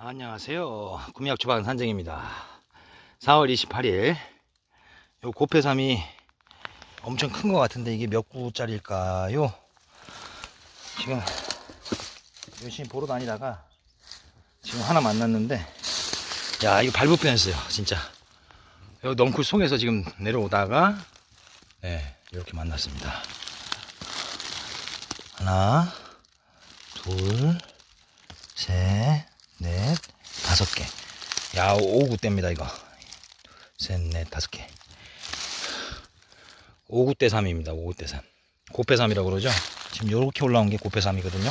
안녕하세요. 구미약 주방 산정입니다. 4월 28일. 요 고패삼이 엄청 큰 것 같은데 이게 몇 구짜리일까요? 지금 열심히 보러 다니다가 지금 하나 만났는데 야 이거 발부 뻔했어요 진짜 여기 넝쿨 송에서 지금 내려오다가 네 이렇게 만났습니다 하나 둘 셋, 넷, 다섯 개. 야, 오구 대입니다, 이거. 셋, 넷, 다섯 개. 오구 대 3입니다, 오구 대 3. 고패 3이라고 그러죠? 지금 요렇게 올라온 게 고패 3이거든요.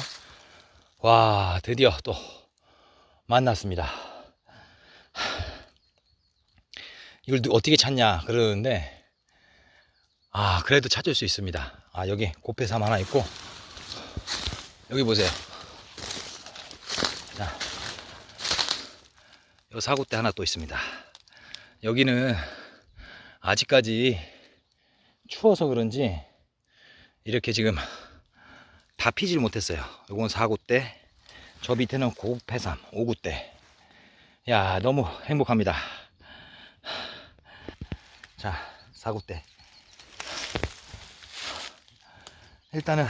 와, 드디어 또 만났습니다. 이걸 누- 어떻게 찾냐, 그러는데, 아, 그래도 찾을 수 있습니다. 아, 여기 고패 3 하나 있고, 여기 보세요. 자, 요 사고대 하나 또 있습니다. 여기는 아직까지 추워서 그런지 이렇게 지금 다 피질 못했어요. 요건 사고대, 저 밑에는 고패삼, 오구대. 야, 너무 행복합니다. 자, 사고대. 일단은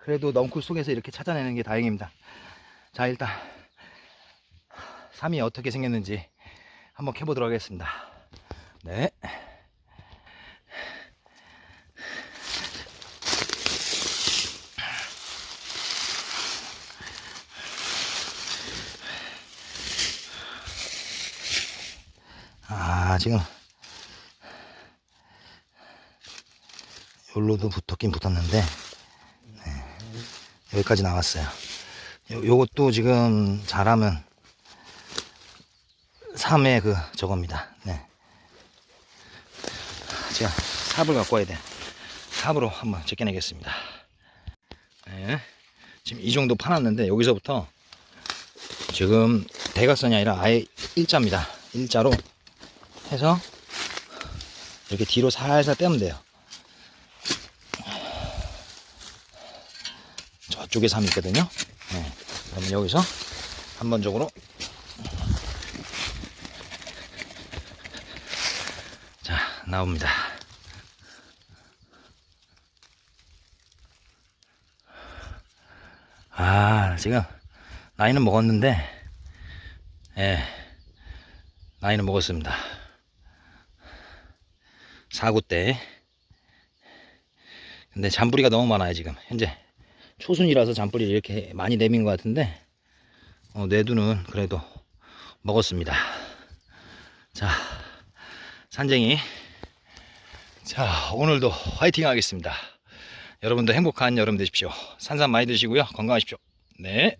그래도 넝쿨 속에서 이렇게 찾아내는 게 다행입니다. 자 일단 3이 어떻게 생겼는지 한번 캐보도록 하겠습니다 네 아, 지금 여기로도 붙었긴 붙었는데 네, 여기까지 나왔어요. 요, 요것도 지금 잘하면 3의 그 저겁니다. 네. 제가 삽을 갖고 와야 돼. 삽으로 한번 제껴내겠습니다. 네. 지금 이 정도 파놨는데 여기서부터 지금 대각선이 아니라 아예 일자입니다. 일자로 해서 이렇게 뒤로 살살 떼면 돼요. 저쪽에 3이 있거든요. 네. 그러면 여기서 한 번적으로 자 나옵니다. 아 지금 나이는 먹었는데 예 나이는 먹었습니다. 사구 때 근데 잔뿌리가 너무 많아요 지금 현재 초순이라서 잔뿌리를 이렇게 많이 내민 것 같은데 어, 내두는 그래도 먹었습니다. 자, 산쟁이. 자, 오늘도 화이팅 하겠습니다. 여러분도 행복한 여름 되십시오. 산삼 많이 드시고요. 건강하십시오. 네.